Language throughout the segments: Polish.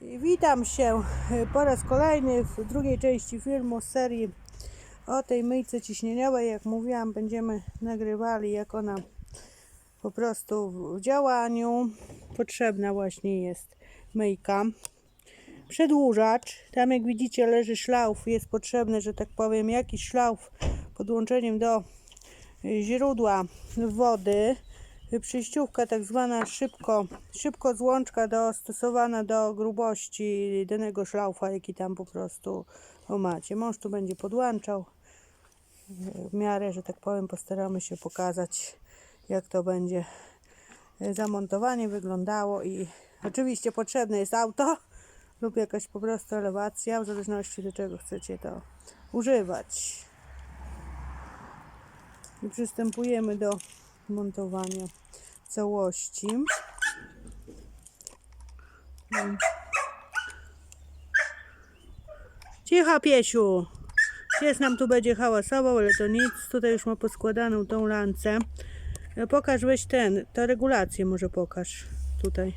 Witam się po raz kolejny w drugiej części filmu z serii o tej myjce ciśnieniowej. Jak mówiłam, będziemy nagrywali jak ona po prostu w działaniu. Potrzebna właśnie jest myjka. Przedłużacz. Tam jak widzicie leży szlauf. Jest potrzebny, że tak powiem, jakiś szlauf podłączeniem do źródła wody. Przyjściówka tak zwana szybko, szybko złączka dostosowana do grubości danego szlaufa, jaki tam po prostu macie. Mąż tu będzie podłączał. W miarę, że tak powiem, postaramy się pokazać, jak to będzie zamontowanie wyglądało i oczywiście potrzebne jest auto lub jakaś po prostu elewacja, w zależności do czego chcecie to używać. I przystępujemy do montowania całości. Cicho, piesiu! Pies nam tu będzie hałasował, ale to nic. Tutaj już ma poskładaną tą lancę. E, Pokaż, weź ten, tę regulację może pokaż. Tutaj.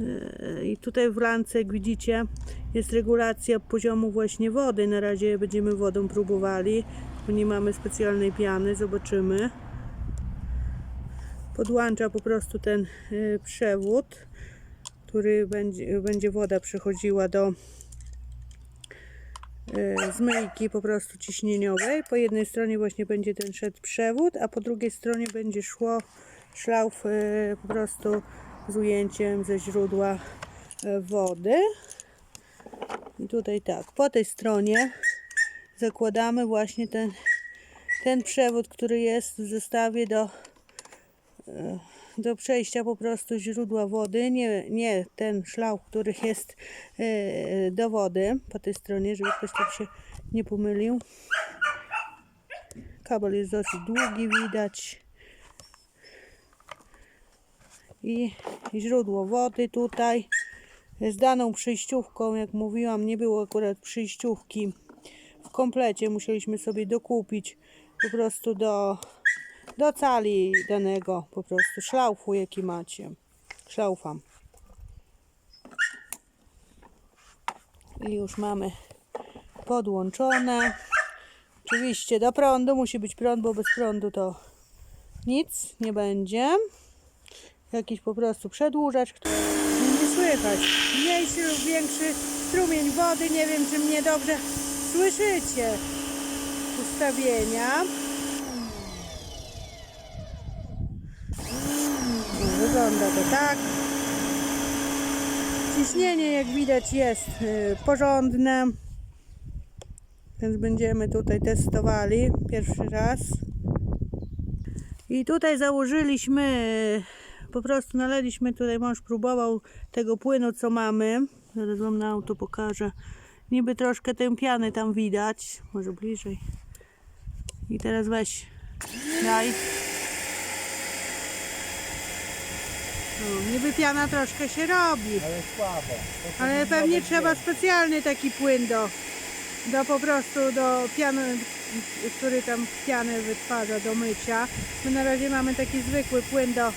E, I tutaj w lance, jak widzicie, jest regulacja poziomu właśnie wody. Na razie będziemy wodą próbowali, bo nie mamy specjalnej piany. Zobaczymy. Podłącza po prostu ten y, przewód, który będzie, będzie woda przechodziła do y, zmyjki po prostu ciśnieniowej. Po jednej stronie właśnie będzie ten szedł przewód, a po drugiej stronie będzie szło szlauf y, po prostu z ujęciem ze źródła wody. I tutaj tak, po tej stronie zakładamy właśnie ten, ten przewód, który jest w zestawie do do przejścia po prostu źródła wody, nie, nie ten szlauch, który jest e, do wody po tej stronie, żeby ktoś tam się nie pomylił. Kabel jest dosyć długi, widać. I źródło wody tutaj z daną przyjściówką, jak mówiłam, nie było akurat przyjściówki w komplecie, musieliśmy sobie dokupić po prostu do do cali danego po prostu szlaufu, jaki macie. Szlaufa. I już mamy podłączone. Oczywiście do prądu musi być prąd, bo bez prądu to nic nie będzie. Jakiś po prostu przedłużacz, który nie słychać. Mniejszy lub większy strumień wody. Nie wiem, czy mnie dobrze słyszycie. Ustawienia. Wygląda to tak. Ciśnienie, jak widać, jest y, porządne. Więc będziemy tutaj testowali pierwszy raz. I tutaj założyliśmy, y, po prostu naleliśmy, tutaj mąż próbował tego płynu, co mamy. Zaraz wam na auto pokażę. Niby troszkę tę piany tam widać. Może bliżej. I teraz weź, daj. No, niby piana troszkę się robi, Ale słabo. To ale pewnie trzeba specjalny taki płyn do, do po prostu do piany, który tam pianę wytwarza do mycia. My na razie mamy taki zwykły płyn do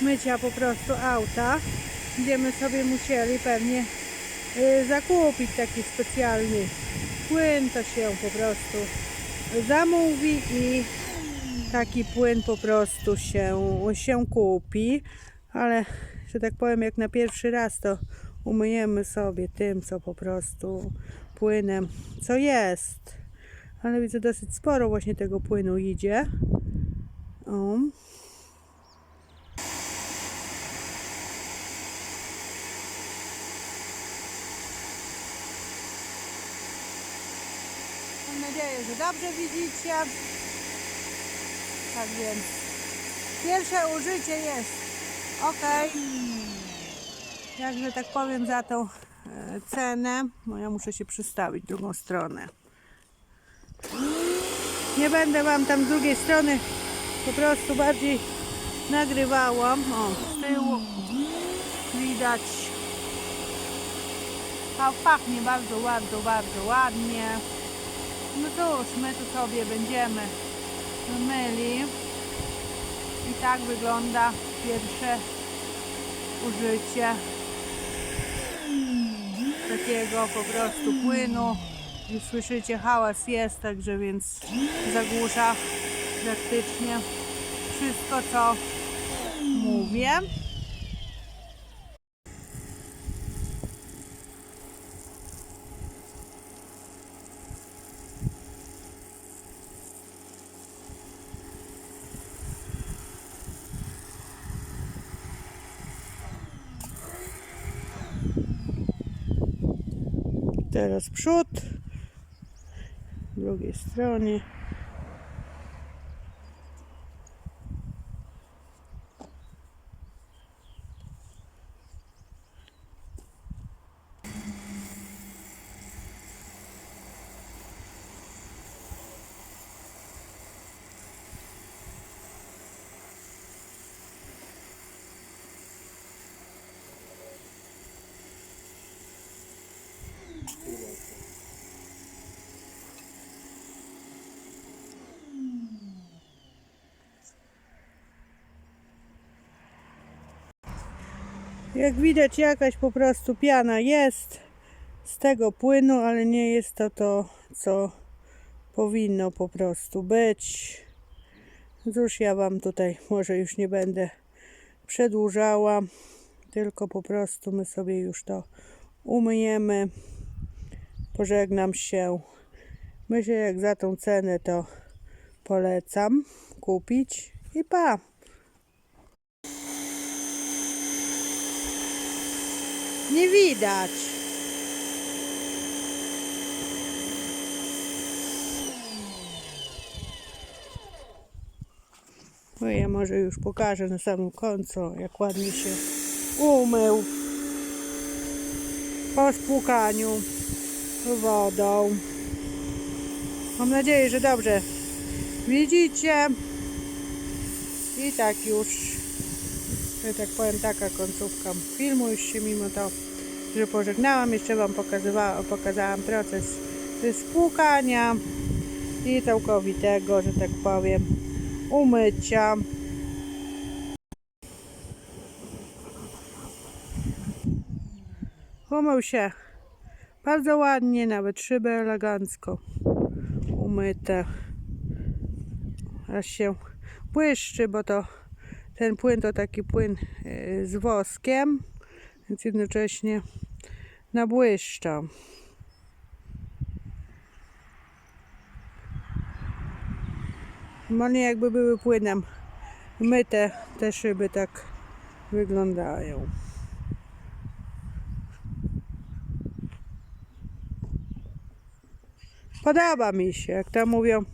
mycia po prostu auta. Będziemy sobie musieli pewnie y, zakupić taki specjalny płyn, to się po prostu zamówi i taki płyn po prostu się, się kupi, ale że tak powiem, jak na pierwszy raz to umyjemy sobie tym, co po prostu płynem, co jest. Ale widzę dosyć sporo właśnie tego płynu idzie. O. Mam nadzieję, że dobrze widzicie. Tak więc pierwsze użycie jest ok. Jakże tak powiem za tą e, cenę, bo ja muszę się przystawić drugą stronę. Nie będę Wam tam z drugiej strony po prostu bardziej nagrywała. O, z tyłu widać. A pachnie bardzo, bardzo, bardzo ładnie. No cóż, my tu sobie będziemy myli. I tak wygląda pierwsze użycie. takiego po prostu płynu. I słyszycie, hałas jest, także więc zagłusza praktycznie wszystko, co mówię. Teraz przód, z drugiej stronie. Jak widać jakaś po prostu piana jest z tego płynu, ale nie jest to to, co powinno po prostu być. Cóż ja Wam tutaj może już nie będę przedłużała, tylko po prostu my sobie już to umyjemy. Pożegnam się. Myślę, jak za tą cenę to polecam kupić i pa! Nie widać. No ja może już pokażę na samym końcu, jak ładnie się umył po spłukaniu wodą. Mam nadzieję, że dobrze widzicie. I tak już że tak powiem, taka końcówka filmu. Już się mimo to, że pożegnałam, jeszcze Wam pokazywała, pokazałam proces spłukania i całkowitego, że tak powiem, umycia. Umył się bardzo ładnie, nawet szyby elegancko umyte. Aż się błyszczy, bo to ten płyn to taki płyn e, z woskiem, więc jednocześnie nabłyszcza. Normalnie jakby były płynem myte, te szyby tak wyglądają. Podoba mi się, jak to mówią.